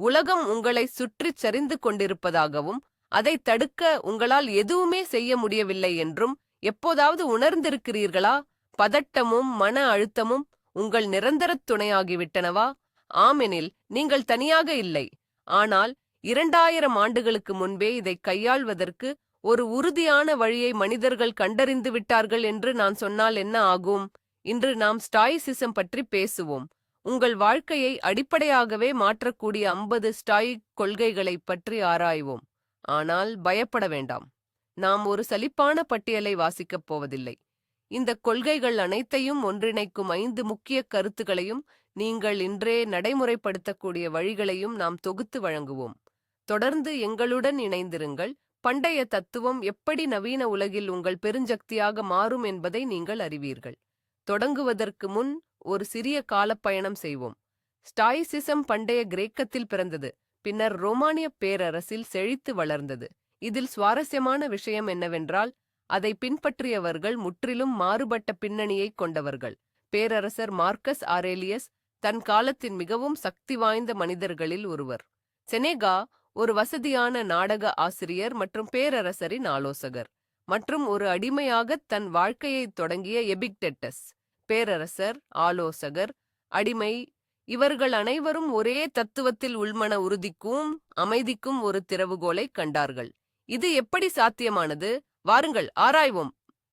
உலகம் உங்களை சுற்றிச் சரிந்து கொண்டிருப்பதாகவும் அதை தடுக்க உங்களால் எதுவுமே செய்ய முடியவில்லை என்றும் எப்போதாவது உணர்ந்திருக்கிறீர்களா? பதட்டமும் மன அழுத்தமும் உங்கள் நிரந்தரத் துணையாகிவிட்டனவா? ஆமெனில் நீங்கள் தனியாக இல்லை. ஆனால் இரண்டாயிரம் ஆண்டுகளுக்கு முன்பே இதை கையாள்வதற்கு ஒரு உறுதியான வழியை மனிதர்கள் கண்டறிந்து விட்டார்கள் என்று நான் சொன்னால் என்ன ஆகும்? இன்று நாம் ஸ்டாயிசிசம் பற்றி பேசுவோம். உங்கள் வாழ்க்கையை அடிப்படையாகவே மாற்றக்கூடிய ஐம்பது ஸ்டாயிக் கொள்கைகளைப் பற்றி ஆராய்வோம். ஆனால் பயப்பட வேண்டாம். நாம் ஒரு சலிப்பான பட்டியலை வாசிக்கப் போவதில்லை. இந்த கொள்கைகள் அனைத்தையும் ஒன்றிணைக்கும் ஐந்து முக்கிய கருத்துகளையும் நீங்கள் இன்றே நடைமுறைப்படுத்தக்கூடிய வழிகளையும் நாம் தொகுத்து வழங்குவோம். தொடர்ந்து எங்களுடன் இணைந்திருங்கள். பண்டைய தத்துவம் எப்படி நவீன உலகில் உங்கள் பெருஞ்சக்தியாக மாறும் என்பதை நீங்கள் அறிவீர்கள். தொடங்குவதற்கு முன் ஒரு சிறிய காலப்பயணம் செய்வோம். ஸ்டாயிசிசம் பண்டைய கிரேக்கத்தில் பிறந்தது பின்னர் ரோமானிய பேரரசில் செழித்து வளர்ந்தது. இதில் சுவாரஸ்யமான விஷயம் என்னவென்றால் அதை பின்பற்றியவர்கள் முற்றிலும் மாறுபட்ட பின்னணியைக் கொண்டவர்கள். பேரரசர் மார்க்கஸ் ஆரேலியஸ் தன் காலத்தின் மிகவும் சக்தி வாய்ந்த மனிதர்களில் ஒருவர். செனேகா ஒரு வசதியான நாடக ஆசிரியர் மற்றும் பேரரசரின் ஆலோசகர் மற்றும் ஒரு அடிமையாக தன் வாழ்க்கையைத் தொடங்கிய எபிக்டெட்டஸ். பேரரசர் ஆலோசகர் அடிமை இவர்கள் அனைவரும் ஒரே தத்துவத்தில் உள்மன உறுதிக்கும் அமைதிக்கும் ஒரு திறவுகோலை கண்டார்கள். இது எப்படி சாத்தியமானது? வாருங்கள் ஆராய்வோம்.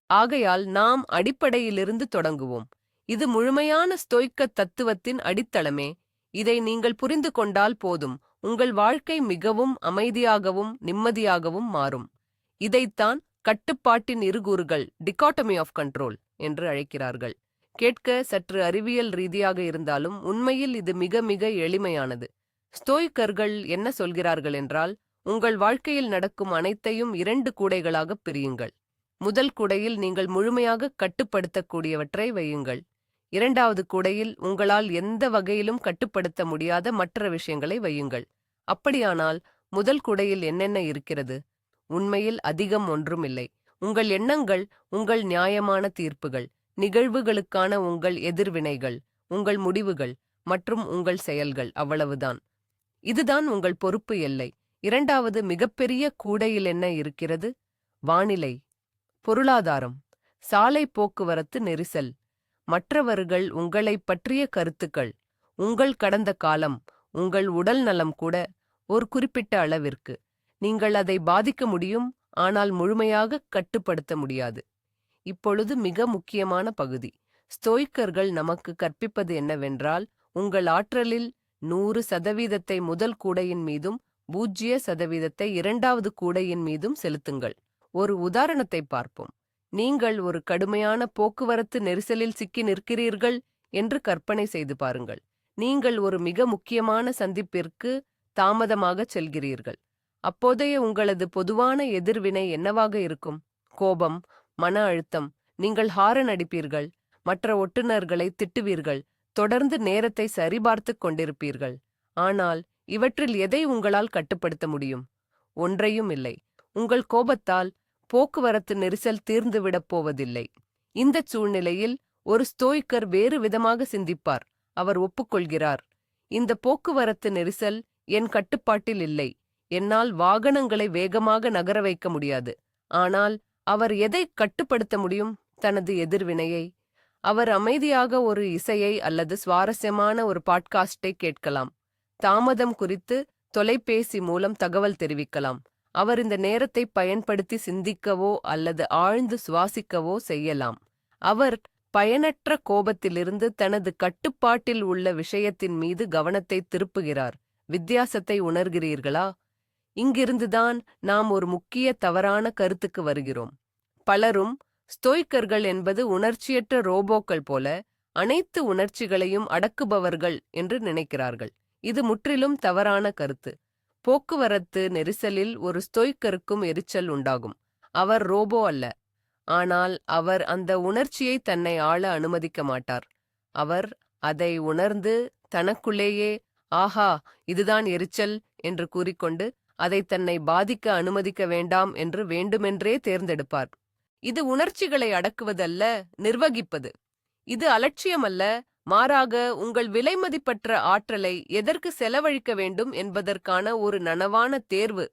ஆகையால் நாம் அடிப்படையிலிருந்து தொடங்குவோம். இது முழுமையான ஸ்தோய்க்க தத்துவத்தின் அடித்தளமே. இதை நீங்கள் புரிந்து கொண்டால் போதும். உங்கள் வாழ்க்கை மிகவும் அமைதியாகவும் நிம்மதியாகவும் மாறும். இதைத்தான் கட்டுப்பாட்டின் இருகூறுகள் டிகாட்டமி ஆஃப் கண்ட்ரோல் என்று அழைக்கிறார்கள். கேட்க சற்று அறிவியல் ரீதியாக இருந்தாலும் உண்மையில் இது மிக மிக எளிமையானது. ஸ்தோய்க்கர்கள் என்ன சொல்கிறார்கள் என்றால் உங்கள் வாழ்க்கையில் நடக்கும் அனைத்தையும் இரண்டு கூடைகளாகப் பிரியுங்கள். முதல் கூடையில் நீங்கள் முழுமையாக கட்டுப்படுத்தக்கூடியவற்றை வையுங்கள். இரண்டாவது கூடையில் உங்களால் எந்த வகையிலும் கட்டுப்படுத்த முடியாத மற்ற விஷயங்களை வையுங்கள். அப்படியானால் முதல் கூடையில் என்னென்ன இருக்கிறது? உண்மையில் அதிகம் ஒன்றுமில்லை. உங்கள் எண்ணங்கள் உங்கள் நியாயமான தீர்ப்புகள். நிகழ்வுகளுக்கான உங்கள் எதிர்வினைகள் உங்கள் முடிவுகள் மற்றும் உங்கள் செயல்கள் அவ்வளவுதான். இதுதான் உங்கள் பொறுப்பு எல்லை. இரண்டாவது மிகப்பெரிய கூடையில் என்ன இருக்கிறது? வானிலை பொருளாதாரம் சாலை போக்குவரத்து நெரிசல். மற்றவர்கள் உங்களைப் பற்றிய கருத்துக்கள் உங்கள் கடந்த காலம் உங்கள் உடல் நலம் கூட ஒரு குறிப்பிட்ட அளவிற்கு. நீங்கள் அதை பாதிக்க முடியும் ஆனால் முழுமையாக கட்டுப்படுத்த முடியாது. இப்பொழுது மிக முக்கியமான பகுதி. ஸ்தோய்க்கர்கள் நமக்கு கற்பிப்பது என்னவென்றால் உங்கள் ஆற்றலில் நூறு சதவீதத்தை முதல் கூடையின் மீதும் பூஜ்ய சதவீதத்தை இரண்டாவது கூடையின் மீதும் செலுத்துங்கள். ஒரு உதாரணத்தை பார்ப்போம். நீங்கள் ஒரு கடுமையான போக்குவரத்து நெரிசலில் சிக்கி நிற்கிறீர்கள் என்று கற்பனை செய்து பாருங்கள். நீங்கள் ஒரு மிக முக்கியமான சந்திப்பிற்கு தாமதமாகச் செல்கிறீர்கள். அப்போதைய உங்களது பொதுவான எதிர்வினை என்னவாக இருக்கும்? கோபம் மன அழுத்தம் நீங்கள் ஹாரன் அடிப்பீர்கள் மற்ற ஒட்டுநர்களை திட்டுவீர்கள் தொடர்ந்து நேரத்தை சரிபார்த்துக் கொண்டிருப்பீர்கள். ஆனால் இவற்றில் எதை உங்களால் கட்டுப்படுத்த முடியும்? ஒன்றையும் இல்லை. உங்கள் கோபத்தால் போக்குவரத்து நெரிசல் தீர்ந்துவிடப் போவதில்லை. இந்தச் சூழ்நிலையில் ஒரு ஸ்தோய்க்கர் வேறு விதமாக சிந்திப்பார். அவர் ஒப்புக்கொள்கிறார் இந்த போக்குவரத்து நெரிசல் என் கட்டுப்பாட்டில் இல்லை. என்னால் வாகனங்களை வேகமாக நகர வைக்க முடியாது. ஆனால் அவர் எதை கட்டுப்படுத்த முடியும்? தனது எதிர்வினையை. அவர் அமைதியாக ஒரு இசையை அல்லது சுவாரஸ்யமான ஒரு பாட்காஸ்டை கேட்கலாம். தாமதம் குறித்து தொலைபேசி மூலம் தகவல் தெரிவிக்கலாம். அவர் இந்த நேரத்தை பயன்படுத்தி சிந்திக்கவோ அல்லது ஆழ்ந்து சுவாசிக்கவோ செய்யலாம். அவர் பயனற்ற கோபத்திலிருந்து தனது கட்டுப்பாட்டில் உள்ள விஷயத்தின் மீது கவனத்தை திருப்புகிறார். வித்தியாசத்தை உணர்கிறீர்களா? இங்கிருந்துதான் நாம் ஒரு முக்கிய தவறான கருத்துக்கு வருகிறோம். பலரும் ஸ்தோய்க்கர்கள் என்பது உணர்ச்சியற்ற ரோபோக்கள் போல அனைத்து உணர்ச்சிகளையும் அடக்குபவர்கள் என்று நினைக்கிறார்கள். இது முற்றிலும் தவறான கருத்து. போக்குவரத்து நெரிசலில் ஒரு ஸ்தோய்க்கருக்கும் எரிச்சல் உண்டாகும். அவர் ரோபோ அல்ல. ஆனால் அவர் அந்த உணர்ச்சியை தன்னை ஆள அனுமதிக்க மாட்டார். அவர் அதை உணர்ந்து தனக்குள்ளேயே ஆஹா இதுதான் எரிச்சல் என்று கூறிக்கொண்டு அதை தன்னை பாதிக்க அனுமதிக்க வேண்டாம் என்று வேண்டுமென்றே தேர்ந்தெடுப்பார். இது உணர்ச்சிகளை அடக்குவதல்ல நிர்வகிப்பது. இது அலட்சியமல்ல மாறாக உங்கள் விலைமதிப்பற்ற ஆற்றலை எதற்கு செலவழிக்க வேண்டும் என்பதற்கான ஒரு நனவான தேர்வு.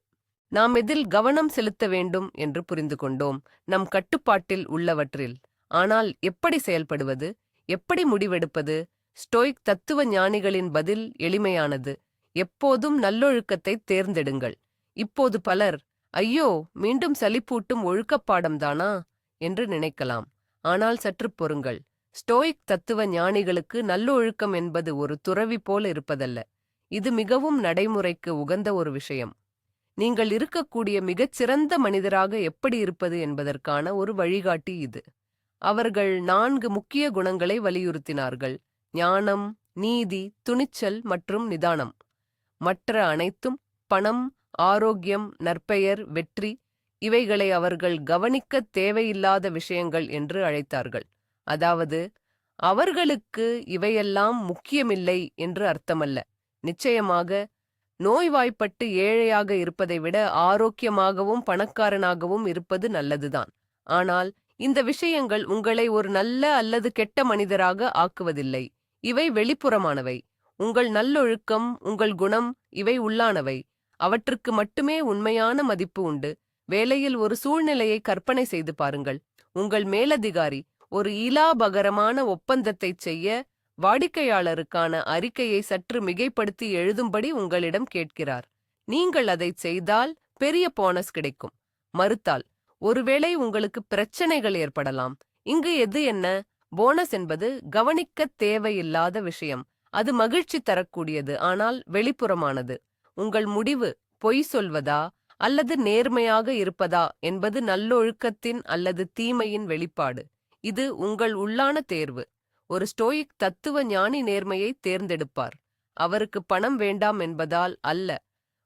நாம் இதில் கவனம் செலுத்த வேண்டும் என்று புரிந்து கொண்டோம் நம் கட்டுப்பாட்டில் உள்ளவற்றில். ஆனால் எப்படி செயல்படுவது எப்படி முடிவெடுப்பது ஸ்டோய்க் தத்துவ ஞானிகளின் பதில் எளிமையானது. எப்போதும் நல்லொழுக்கத்தை தேர்ந்தெடுங்கள். இப்போது பலர் ஐயோ மீண்டும் சலிப்பூட்டும் ஒழுக்கப்பாடம்தானா என்று நினைக்கலாம். ஆனால் சற்று பொறுங்கள். ஸ்டோயிக் தத்துவ ஞானிகளுக்கு நல்லொழுக்கம் என்பது ஒரு துறவி போல இருப்பதல்ல. இது மிகவும் நடைமுறைக்கு உகந்த ஒரு விஷயம். நீங்கள் இருக்கக்கூடிய மிகச்சிறந்த மனிதராக எப்படி இருப்பது என்பதற்கான ஒரு வழிகாட்டி இது. அவர்கள் நான்கு முக்கிய குணங்களை வலியுறுத்தினார்கள். ஞானம் நீதி துணிச்சல் மற்றும் நிதானம். மற்ற அனைத்தும் பணம் ஆரோக்கியம் நற்பெயர் வெற்றி இவைகளை அவர்கள் கவனிக்கத் தேவையில்லாத விஷயங்கள் என்று அழைத்தார்கள். அதாவது அவர்களுக்கு இவையெல்லாம் முக்கியமில்லை என்று அர்த்தமல்ல. நிச்சயமாக நோய்வாய்ப்பட்டு ஏழையாக இருப்பதை விட ஆரோக்கியமாகவும் பணக்காரனாகவும் இருப்பது நல்லதுதான். ஆனால் இந்த விஷயங்கள் உங்களை ஒரு நல்ல அல்லது கெட்ட மனிதராக ஆக்குவதில்லை. இவை வெளிப்புறமானவை. உங்கள் நல்லொழுக்கம் உங்கள் குணம் இவை உள்ளானவை. அவற்றுக்கு மட்டுமே உண்மையான மதிப்பு உண்டு. வேலையில் ஒரு சூழ்நிலையை கற்பனை செய்து பாருங்கள். உங்கள் மேலதிகாரி ஒரு இலாபகரமான ஒப்பந்தத்தைச் செய்ய வாடிக்கையாளருக்கான அறிக்கையை சற்று மிகைப்படுத்தி எழுதும்படி உங்களிடம் கேட்கிறார். நீங்கள் அதைச் செய்தால் பெரிய போனஸ் கிடைக்கும். மறுத்தால் ஒருவேளை உங்களுக்கு பிரச்சனைகள் ஏற்படலாம். இங்கு எது என்ன? போனஸ் என்பது கவனிக்கத் தேவையில்லாத விஷயம். அது மகிழ்ச்சி தரக்கூடியது ஆனால் வெளிப்புறமானது. உங்கள் முடிவு பொய் சொல்வதா அல்லது நேர்மையாக இருப்பதா என்பது நல்லொழுக்கத்தின் அல்லது தீமையின் வெளிப்பாடு. இது உங்கள் உள்ளான தேர்வு. ஒரு ஸ்டோயிக் தத்துவ ஞானி நேர்மையை தேர்ந்தெடுப்பார். அவருக்கு பணம் வேண்டாம் என்பதால் அல்ல.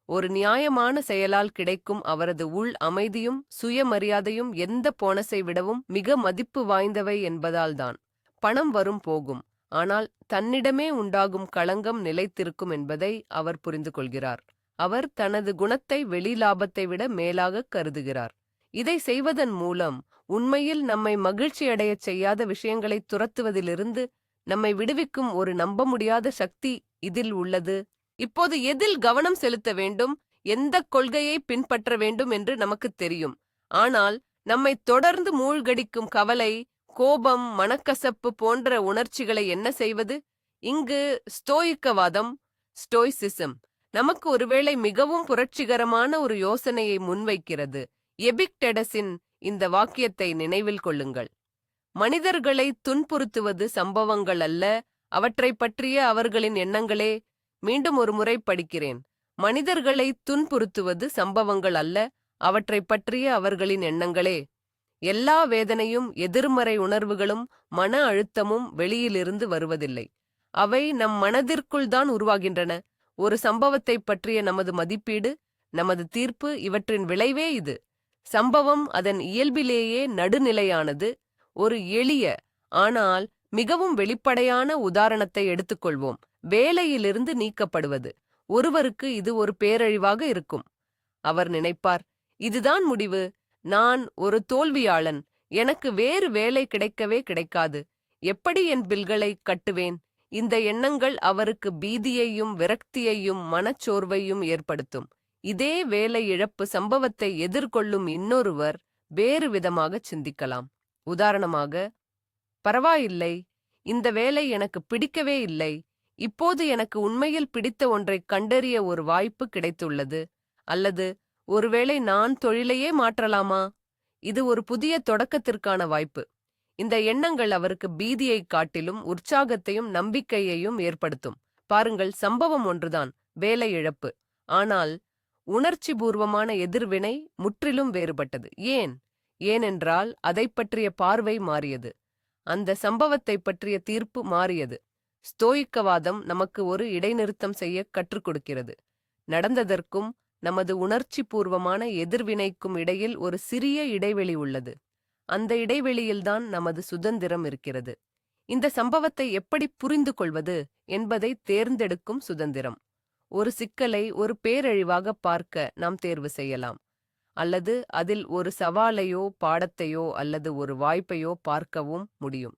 ஒரு நியாயமான செயலால் கிடைக்கும் அவரது உள் அமைதியும் சுயமரியாதையும் எந்த போனஸை விடவும் மிக மதிப்பு வாய்ந்தவை என்பதால்தான். பணம் வரும் போகும். ஆனால் தன்னிடமே உண்டாகும் களங்கம் நிலைத்திருக்கும் என்பதை அவர் புரிந்து கொள்கிறார் அவர் தனது குணத்தை வெளி லாபத்தை விட மேலாக கருதுகிறார். இதை செய்வதன் மூலம் உண்மையில் நம்மை மகிழ்ச்சியடையச் செய்யாத விஷயங்களை துரத்துவதிலிருந்து நம்மை விடுவிக்கும் ஒரு நம்ப முடியாத சக்தி இதில் உள்ளது. இப்போது எதில் கவனம் செலுத்த வேண்டும்? எந்த கொள்கையை பின்பற்ற வேண்டும் என்று நமக்குத் தெரியும். ஆனால் நம்மை தொடர்ந்து மூழ்கடிக்கும் கவலை கோபம் மனக்கசப்பு போன்ற உணர்ச்சிகளை என்ன செய்வது? இங்கு ஸ்டோயிக்கவாதம் ஸ்டோய்சிசம். நமக்கு ஒருவேளை மிகவும் புரட்சிகரமான ஒரு யோசனையை முன்வைக்கிறது. எபிக்டெடஸின் இந்த வாக்கியத்தை நினைவில் கொள்ளுங்கள். மனிதர்களை துன்புறுத்துவது சம்பவங்கள் அல்ல. அவற்றைப் பற்றிய அவர்களின் எண்ணங்களே. மீண்டும் ஒரு முறை படிக்கிறேன். மனிதர்களை துன்புறுத்துவது சம்பவங்கள் அல்ல. அவற்றைப் பற்றிய அவர்களின் எண்ணங்களே. எல்லா வேதனையும் எதிர்மறை உணர்வுகளும் மன அழுத்தமும் வெளியிலிருந்து வருவதில்லை. அவை நம் மனதிற்குள் தான் உருவாகின்றன. ஒரு சம்பவத்தைப் பற்றிய நமது மதிப்பீடு நமது தீர்ப்பு இவற்றின் விளைவே இது. சம்பவம் அதன் இயல்பிலேயே நடுநிலையானது ஒரு எளிய ஆனால் மிகவும் வெளிப்படையான உதாரணத்தை எடுத்துக்கொள்வோம். வேலையிலிருந்து நீக்கப்படுவது. ஒருவருக்கு இது ஒரு பேரழிவாக இருக்கும். அவர் நினைப்பார் இதுதான் முடிவு நான் ஒரு தோல்வியாளன். எனக்கு வேறு வேலை கிடைக்கவே கிடைக்காது. எப்படி என் பில்களை கட்டுவேன்? இந்த எண்ணங்கள் அவருக்கு பீதியையும் விரக்தியையும் மனச்சோர்வையும் ஏற்படுத்தும். இதே வேலை இழப்பு சம்பவத்தை எதிர்கொள்ளும் இன்னொருவர் வேறு விதமாக சிந்திக்கலாம். உதாரணமாக பரவாயில்லை. இந்த வேலை எனக்கு பிடிக்கவே இல்லை. இப்போது எனக்கு உண்மையில் பிடித்த ஒன்றைக் கண்டறிய ஒரு வாய்ப்பு கிடைத்துள்ளது. அல்லது ஒருவேளை நான் தொழிலையே மாற்றலாமா? இது ஒரு புதிய தொடக்கத்திற்கான வாய்ப்பு. இந்த எண்ணங்கள் அவருக்கு பீதியைக் காட்டிலும் உற்சாகத்தையும் நம்பிக்கையையும் ஏற்படுத்தும். பாருங்கள் சம்பவம் ஒன்றுதான் வேலை இழப்பு. ஆனால் உணர்ச்சிபூர்வமான எதிர்வினை முற்றிலும் வேறுபட்டது. ஏன்? ஏனென்றால் அதைப் பற்றிய பார்வை மாறியது. அந்த சம்பவத்தைப் பற்றிய தீர்ப்பு மாறியது. ஸ்தோயிக்கவாதம் நமக்கு ஒரு இடைநிறுத்தம் செய்ய கற்றுக் கொடுக்கிறது. நடந்ததற்கும் நமது உணர்ச்சிபூர்வமான எதிர்வினைக்கும் இடையில் ஒரு சிறிய இடைவெளி உள்ளது. அந்த இடைவெளியில்தான் நமது சுதந்திரம் இருக்கிறது. இந்த சம்பவத்தை எப்படி புரிந்து கொள்வது என்பதை தேர்ந்தெடுக்கும் சுதந்திரம். ஒரு சிக்கலை ஒரு பேரழிவாக பார்க்க நாம் தேர்வு செய்யலாம். அல்லது அதில் ஒரு சவாலையோ பாடத்தையோ அல்லது ஒரு வாய்ப்பையோ பார்க்கவும் முடியும்.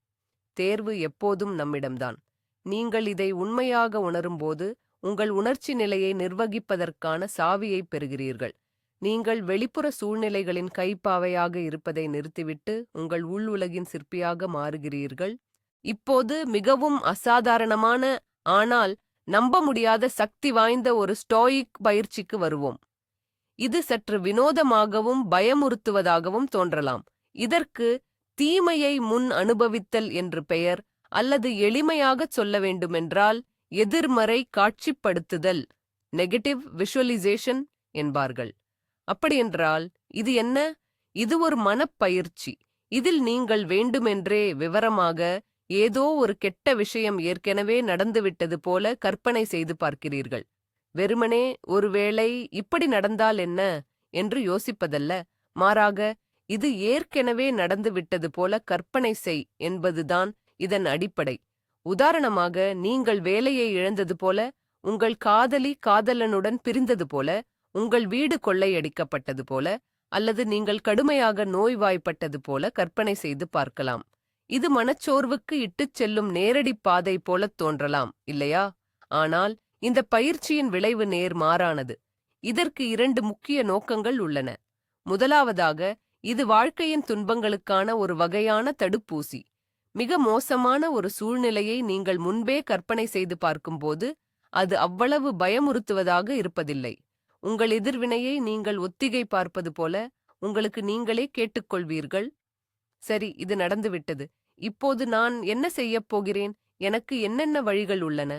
தேர்வு எப்போதும் நம்மிடம்தான். நீங்கள் இதை உண்மையாக உணரும்போது உங்கள் உணர்ச்சி நிலையை நிர்வகிப்பதற்கான சாவியை பெறுகிறீர்கள். நீங்கள் வெளிப்புற சூழ்நிலைகளின் கைப்பாவையாக இருப்பதை நிறுத்திவிட்டு உங்கள் உள் உலகின் சிற்பியாக மாறுகிறீர்கள். இப்போது மிகவும் அசாதாரணமான ஆனால் நம்ப முடியாத சக்தி வாய்ந்த ஒரு ஸ்டோயிக் பயிற்சிக்கு வருவோம். இது சற்று வினோதமாகவும் பயமுறுத்துவதாகவும் தோன்றலாம். இதற்கு தீமையை முன் அனுபவித்தல் என்று பெயர் அல்லது எளிமையாகச் சொல்ல வேண்டுமென்றால் எதிர்மறை காட்சிப்படுத்துதல் நெகட்டிவ் விஷுவலைசேஷன் என்பார்கள். அப்படியென்றால் இது என்ன? இது ஒரு மனப்பயிற்சி. இதில் நீங்கள் வேண்டுமென்றே விவரமாக ஏதோ ஒரு கெட்ட விஷயம் ஏற்கனவே நடந்துவிட்டது போல கற்பனை செய்து பார்க்கிறீர்கள். வெறுமனே ஒருவேளை இப்படி நடந்தால் என்ன? என்று யோசிப்பதல்ல. மாறாக இது ஏற்கனவே நடந்துவிட்டது போல கற்பனை செய் என்பதுதான் இதன் அடிப்படை. உதாரணமாக நீங்கள் வேலையை இழந்தது போல உங்கள் காதலி காதலனுடன் பிரிந்தது போல உங்கள் வீடு கொள்ளையடிக்கப்பட்டது போல அல்லது நீங்கள் கடுமையாக நோய்வாய்ப்பட்டது போல கற்பனை செய்து பார்க்கலாம். இது மனச்சோர்வுக்கு இட்டுச் செல்லும் நேரடி பாதை போலத் தோன்றலாம் இல்லையா? ஆனால் இந்த பயிற்சியின் விளைவு நேர் மாறானது. இதற்கு இரண்டு முக்கிய நோக்கங்கள் உள்ளன. முதலாவதாக இது வாழ்க்கையின் துன்பங்களுக்கான ஒரு வகையான தடுப்பூசி. மிக மோசமான ஒரு சூழ்நிலையை நீங்கள் முன்பே கற்பனை செய்து பார்க்கும்போது அது அவ்வளவு பயமுறுத்துவதாக இருப்பதில்லை. உங்கள் எதிர்வினையை நீங்கள் ஒத்திகை பார்ப்பது போல உங்களுக்கு நீங்களே கேட்டுக்கொள்வீர்கள். சரி இது நடந்துவிட்டது. இப்போது நான் என்ன செய்யப் போகிறேன்? எனக்கு என்னென்ன வழிகள் உள்ளன?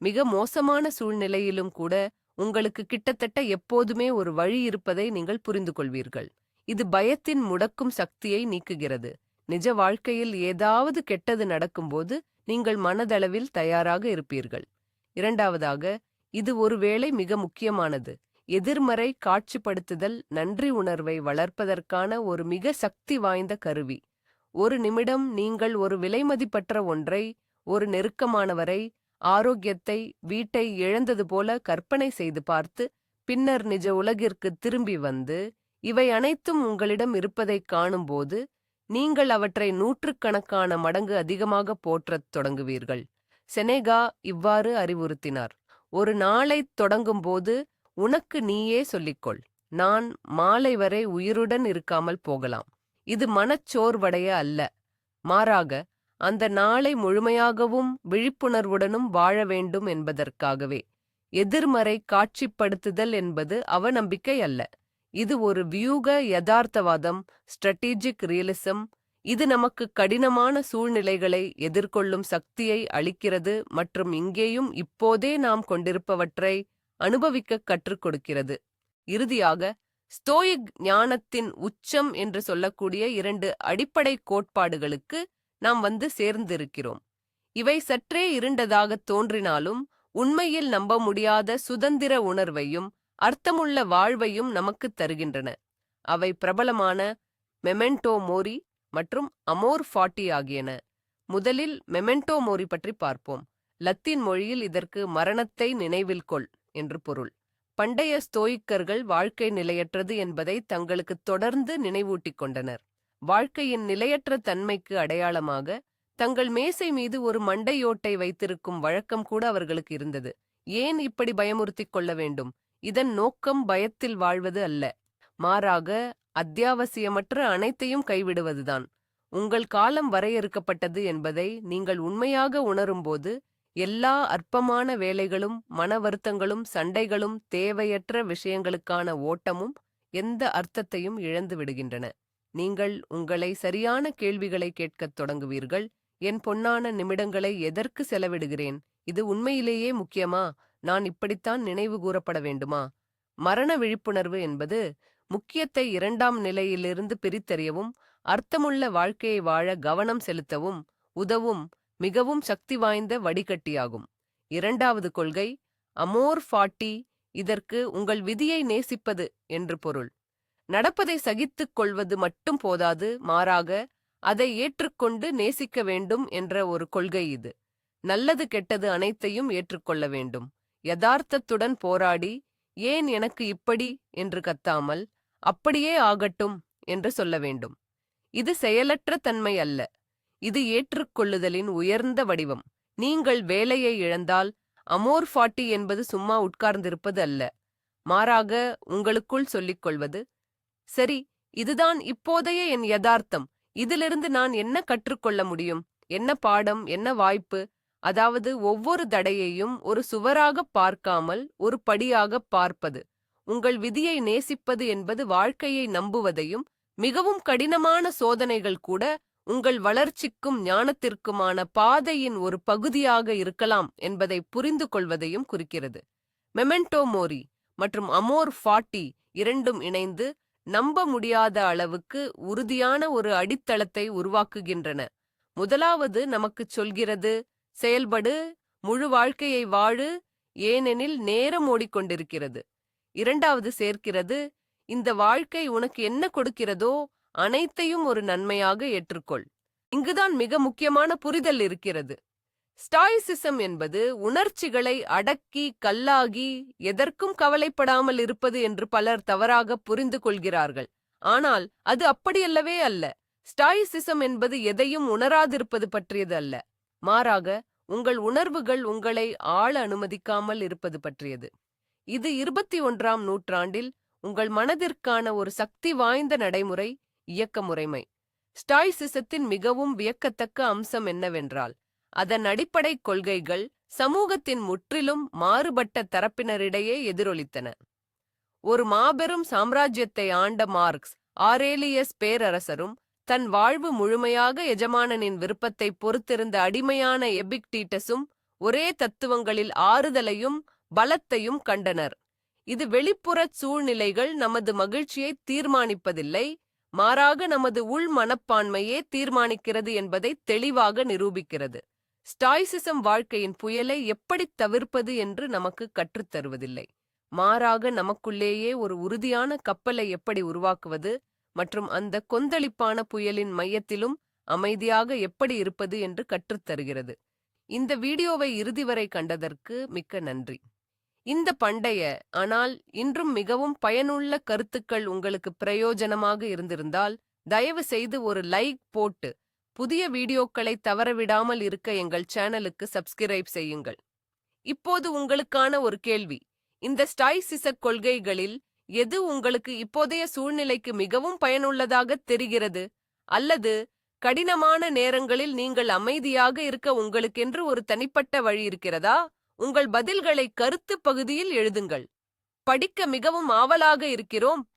மிக மோசமான சூழ்நிலையிலும் கூட உங்களுக்கு கிட்டத்தட்ட எப்போதுமே ஒரு வழி இருப்பதை நீங்கள் புரிந்து கொள்வீர்கள் இது பயத்தின் முடக்கும் சக்தியை நீக்குகிறது. நிஜ வாழ்க்கையில் ஏதாவது கெட்டது நடக்கும்போது நீங்கள் மனதளவில் தயாராக இருப்பீர்கள். இரண்டாவதாக இது ஒருவேளை மிக முக்கியமானது. எதிர்மறை காட்சிப்படுத்துதல் நன்றி உணர்வை வளர்ப்பதற்கான ஒரு மிக சக்தி வாய்ந்த கருவி. ஒரு நிமிடம் நீங்கள் ஒரு விலைமதிப்பற்ற ஒன்றை ஒரு நெருக்கமானவரை ஆரோக்கியத்தை வீட்டை இழந்தது போல கற்பனை செய்து பார்த்து பின்னர் நிஜ உலகிற்கு திரும்பி வந்து இவை அனைத்தும் உங்களிடம் இருப்பதைக் காணும்போது நீங்கள் அவற்றை நூற்றுக்கணக்கான மடங்கு அதிகமாக போற்றத் தொடங்குவீர்கள். செனேகா இவ்வாறு அறிவுறுத்தினார். ஒரு நாளைத் தொடங்கும்போது உனக்கு நீயே சொல்லிக்கொள். நான் மாலை வரை உயிருடன் இருக்காமல் போகலாம். இது மனச்சோர்வடைய அல்ல. மாறாக அந்த நாளை முழுமையாகவும் விழிப்புணர்வுடனும் வாழ வேண்டும் என்பதற்காகவே. எதிர்மறை காட்சிப்படுத்துதல் என்பது அவநம்பிக்கை அல்ல. இது ஒரு வியூக யதார்த்தவாதம் ஸ்ட்ராட்டஜிக் ரியலிசம் இது நமக்கு கடினமான சூழ்நிலைகளை எதிர்கொள்ளும் சக்தியை அளிக்கிறது மற்றும் இங்கேயும் இப்போதே நாம் கொண்டிருப்பவற்றை அனுபவிக்க கற்றுக் கொடுக்கிறது. இறுதியாக ஸ்டோயிக் ஞானத்தின் உச்சம் என்று சொல்லக்கூடிய இரண்டு அடிப்படை கோட்பாடுகளுக்கு நாம் வந்து சேர்ந்திருக்கிறோம். இவை சற்றே இருண்டதாக தோன்றினாலும் உண்மையில் நம்ப முடியாத சுதந்திர உணர்வையும் அர்த்தமுள்ள வாழ்வையும் நமக்குத் தருகின்றன. அவை பிரபலமான மெமெண்டோ மோரி மற்றும் அமோர் ஃபாட்டி ஆகியன. முதலில் மெமெண்டோ மோரி பற்றி பார்ப்போம். லத்தீன் மொழியில் இதற்கு மரணத்தை நினைவில் கொள் என்று பொருள். பண்டைய ஸ்தோயிக்கர்கள் வாழ்க்கை நிலையற்றது என்பதை தங்களுக்கு தொடர்ந்து நினைவூட்டிக் கொண்டனர். வாழ்க்கையின் நிலையற்ற தன்மைக்கு அடையாளமாக தங்கள் மேசை மீது ஒரு மண்டையோட்டை வைத்திருக்கும் வழக்கம் கூட அவர்களுக்கு இருந்தது. ஏன் இப்படி பயமுறுத்திக் கொள்ள வேண்டும்? இதன் நோக்கம் பயத்தில் வாழ்வது அல்ல. மாறாக அத்தியாவசியமற்ற அனைத்தையும் கைவிடுவதுதான். உங்கள் காலம் வரையறுக்கப்பட்டது என்பதை நீங்கள் உண்மையாக உணரும்போது எல்லா அற்பமான வேலைகளும் மன வருத்தங்களும் சண்டைகளும் தேவையற்ற விஷயங்களுக்கான ஓட்டமும் எந்த அர்த்தத்தையும் இழந்து விடுகின்றன. நீங்கள் உங்களை சரியான கேள்விகளை கேட்கத் தொடங்குவீர்கள். என் பொன்னான நிமிடங்களை எதற்கு செலவிடுகிறேன்? இது உண்மையிலேயே முக்கியமா? நான் இப்படித்தான் நினைவு கூறப்பட வேண்டுமா? மரண விழிப்புணர்வு என்பது முக்கியத்தை இரண்டாம் நிலையிலிருந்து பிரித்தறியவும் அர்த்தமுள்ள வாழ்க்கையை வாழ கவனம் செலுத்தவும் உதவும் மிகவும் சக்தி வாய்ந்த வடிகட்டியாகும். இரண்டாவது கொள்கை அமோர் ஃபாட்டி இதற்கு உங்கள் விதியை நேசிப்பது என்று பொருள். நடப்பதை சகித்துக் கொள்வது மட்டும் போதாது மாறாக அதை ஏற்றுக்கொண்டு நேசிக்க வேண்டும் என்ற ஒரு கொள்கை இது. நல்லது கெட்டது அனைத்தையும் ஏற்றுக்கொள்ள வேண்டும். யதார்த்தத்துடன் போராடி ஏன் எனக்கு இப்படி? என்று கத்தாமல் அப்படியே ஆகட்டும் என்று சொல்ல வேண்டும். இது செயலற்ற தன்மை அல்ல. இது ஏற்றுக்கொள்ளுதலின் உயர்ந்த வடிவம். நீங்கள் வேலையை இழந்தால் அமோர் ஃபாட்டி என்பது சும்மா உட்கார்ந்திருப்பது அல்ல. மாறாக உங்களுக்குள் சொல்லிக் கொள்வது சரி இதுதான் இப்போதைய என் யதார்த்தம். இதிலிருந்து நான் என்ன கற்றுக்கொள்ள முடியும்? என்ன பாடம்? என்ன வாய்ப்பு? அதாவது ஒவ்வொரு தடையையும் ஒரு சுவராகப் பார்க்காமல் ஒரு படியாகப் பார்ப்பது. உங்கள் விதியை நேசிப்பது என்பது வாழ்க்கையை நம்புவதையும் மிகவும் கடினமான சோதனைகள் கூட உங்கள் வளர்ச்சிக்கும் ஞானத்திற்குமான பாதையின் ஒரு பகுதியாக இருக்கலாம் என்பதை புரிந்து கொள்வதையும் குறிக்கிறது. மெமெண்டோ மோரி மற்றும் அமோர் ஃபாட்டி இரண்டும் இணைந்து நம்ப முடியாத அளவுக்கு உறுதியான ஒரு அடித்தளத்தை உருவாக்குகின்றன. முதலாவது நமக்குச் சொல்கிறது செயல்படு முழு வாழ்க்கையை வாழு ஏனெனில் நேரம் ஓடிக்கொண்டிருக்கிறது. இரண்டாவது சேர்க்கிறது இந்த வாழ்க்கை உனக்கு என்ன கொடுக்கிறதோ அனைத்தையும் ஒரு நன்மையாக ஏற்றுக்கொள். இங்குதான் மிக முக்கியமான புரிதல் இருக்கிறது. ஸ்டாயிசிசம் என்பது உணர்ச்சிகளை அடக்கி கல்லாகி எதற்கும் கவலைப்படாமல் இருப்பது என்று பலர் தவறாக புரிந்து கொள்கிறார்கள். ஆனால் அது அப்படியல்லவே அல்ல. ஸ்டாயிசிசம் என்பது எதையும் உணராதிருப்பது பற்றியது அல்ல. மாறாக உங்கள் உணர்வுகள் உங்களை ஆள அனுமதிக்காமல் இருப்பது பற்றியது. இது இருபத்தி ஒன்றாம் நூற்றாண்டில் உங்கள் மனதிற்கான ஒரு சக்தி வாய்ந்த நடைமுறை இயக்க முறைமை. ஸ்டாய்சிசத்தின் மிகவும் வியக்கத்தக்க அம்சம் என்னவென்றால் அதன் அடிப்படை கொள்கைகள் சமூகத்தின் முற்றிலும் மாறுபட்ட தரப்பினரிடையே எதிரொலித்தன. ஒரு மாபெரும் சாம்ராஜ்யத்தை ஆண்ட மார்க்ஸ் ஆரேலியஸ் பேரரசரும் தன் வாழ்வு முழுமையாக எஜமானனின் விருப்பத்தை பொறுத்திருந்த அடிமையான எபிக்டீட்டஸும் ஒரே தத்துவங்களில் ஆறுதலையும் பலத்தையும் கண்டனர். இது வெளிப்புறச் சூழ்நிலைகள் நமது மகிழ்ச்சியை தீர்மானிப்பதில்லை மாறாக நமது உள் மனப்பான்மையே தீர்மானிக்கிறது என்பதை தெளிவாக நிரூபிக்கிறது. ஸ்டாய்சிசம் வாழ்க்கையின் புயலை எப்படித் தவிர்ப்பது என்று நமக்கு கற்றுத்தருவதில்லை. மாறாக நமக்குள்ளேயே ஒரு உறுதியான கப்பலை எப்படி உருவாக்குவது மற்றும் அந்த கொந்தளிப்பான புயலின் மையத்திலும் அமைதியாக எப்படி இருப்பது என்று கற்றுத்தருகிறது இந்த வீடியோவை இறுதி வரை கண்டதற்கு மிக்க நன்றி. இந்த பண்டைய ஆனால் இன்றும் மிகவும் பயனுள்ள கருத்துக்கள் உங்களுக்கு பிரயோஜனமாக இருந்திருந்தால் தயவு செய்து ஒரு லைக் போட்டு புதிய வீடியோக்களை தவறவிடாமல் இருக்க எங்கள் சேனலுக்கு சப்ஸ்கிரைப் செய்யுங்கள். இப்போது உங்களுக்கான ஒரு கேள்வி. இந்த ஸ்டாய்சிச கொள்கைகளில் எது உங்களுக்கு இப்போதைய சூழ்நிலைக்கு மிகவும் பயனுள்ளதாக தெரிகிறது? அல்லது கடினமான நேரங்களில் நீங்கள் அமைதியாக இருக்க உங்களுக்கென்று ஒரு தனிப்பட்ட வழி இருக்கிறதா? உங்கள் பதில்களை கருத்து பகுதியில் எழுதுங்கள். படிக்க மிகவும் ஆவலாக இருக்கிறோம்.